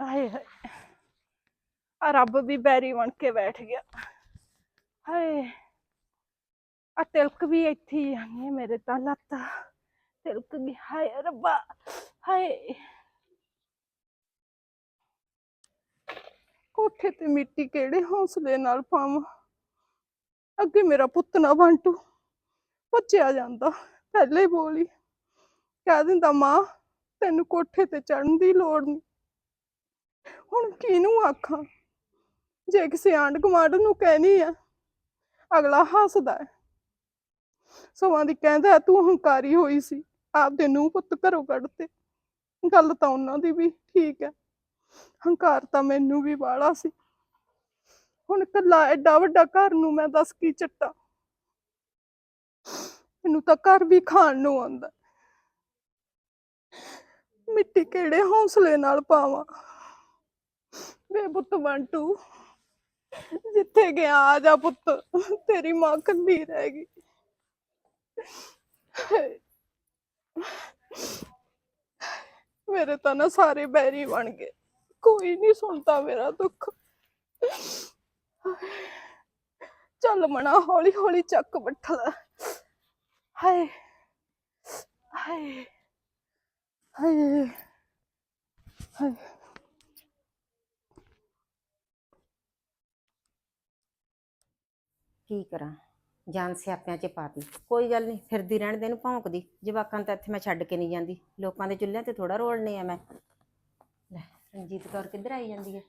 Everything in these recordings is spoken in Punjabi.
ਹਾਏ ਹਾਏ। ਆ ਰੱਬ ਵੀ ਬੈਰੀ ਬਣ ਕੇ ਬੈਠ ਗਿਆ। ਹਾਏ। ਆ ਤਿਲਕ ਵੀ ਇੱਥੇ ਹੀ ਆਣੀ ਮੇਰੇ ਤਾਂ ਲੱਤ। ਤਿਲਕ ਗਈ ਹਾਏ ਰੱਬਾ, ਹਾਏ। ਕੋਠੇ ਤੇ ਮਿੱਟੀ ਕਿਹੜੇ ਹੌਸਲੇ ਨਾਲ ਪਾਵਾਂ? ਅੱਗੇ ਮੇਰਾ ਪੁੱਤ ਨਾ ਬੰਟੂ ਭੱਜਿਆ ਜਾਂਦਾ, ਪਹਿਲੇ ਬੋਲੀ। ਕਹਿ ਦਿੰਦਾ, ਮਾਂ, ਤੈਨੂੰ ਕੋਠੇ ਤੇ ਚੜਨ ਦੀ ਲੋੜ ਨਹੀਂ ਹੁਣ ਕਿਹਨੂੰ ਆਖਾਂ? ਜੇ ਕਿਸੇ ਆਂਢ ਗੁਆਂਢ ਨੂੰ ਕਹਿਣੀ ਆ, ਅਗਲਾ ਹੱਸਦਾ ਹੈ। ਸਮਾਂ ਦੀ ਕਹਿੰਦਾ ਤੂੰ ਹੰਕਾਰੀ ਹੋਈ ਸੀ, ਆਪਦੇ ਨੂੰ ਪੁੱਤ ਘਰੋਂ ਕੱਢਤੇ। ਗੱਲ ਤਾਂ ਉਹਨਾਂ ਦੀ ਵੀ ਠੀਕ ਹੈ, ਹੰਕਾਰ ਤਾਂ ਮੈਨੂੰ ਵੀ ਵਾਲਾ ਸੀ। ਹੁਣ ਕੱਲਾ ਐਡਾ ਵੱਡਾ ਘਰ ਨੂੰ ਮੈਂ ਦੱਸ ਕੀ ਚੱਟਾ? ਮੈਨੂੰ ਤਾਂ ਘਰ ਵੀ ਖਾਣ ਨੂੰ ਆਉਂਦਾ ਮਿੱਟੀ ਕਿਹੜੇ ਹੌਸਲੇ ਨਾਲ ਪਾਵਾਂ? ਵੇ ਪੁੱਤ ਬੰਟੂ ਜਿੱਥੇ ਗਿਆ, ਆ ਜਾ ਪੁੱਤ। ਤੇਰੀ ਮਾਂ ਕੱਲੀ ਰਹਿ ਗਈ। ਮੇਰੇ ਤਾਂ ਨਾ ਸਾਰੇ ਬੈਰੀ ਬਣ ਗਏ। ਕੋਈ ਨਹੀਂ ਸੁਣਦਾ ਮੇਰਾ ਦੁੱਖ। ਚੱਲ ਮਣਾ ਹੌਲੀ ਹੌਲੀ ਚੱਕ ਬੱਠਲ। ਹਾਏ ਹਾਏ ਹਾਏ ਹਾਏ। ਕੀ ਕਰਾਂ? ਜਾਨ ਸਿਆਪਿਆਂ 'ਚ ਪਾਤੀ ਕੋਈ ਗੱਲ ਨਹੀਂ ਫਿਰਦੀ ਰਹਿਣ ਦੇ ਨੂੰ ਭੌਂਕਦੀ ਜਵਾਕਾਂ ਤਾਂ ਇੱਥੇ ਮੈਂ ਛੱਡ ਕੇ ਨਹੀਂ ਜਾਂਦੀ। ਲੋਕਾਂ ਦੇ ਚੁੱਲ੍ਹਿਆਂ ਤੇ ਥੋੜਾ ਰੋਲਣੇ ਆ ਮੈਂ। ਲੈ ਰਣਜੀਤ ਕੌਰ ਕਿੱਧਰ ਆਈ ਜਾਂਦੀ ਹੈ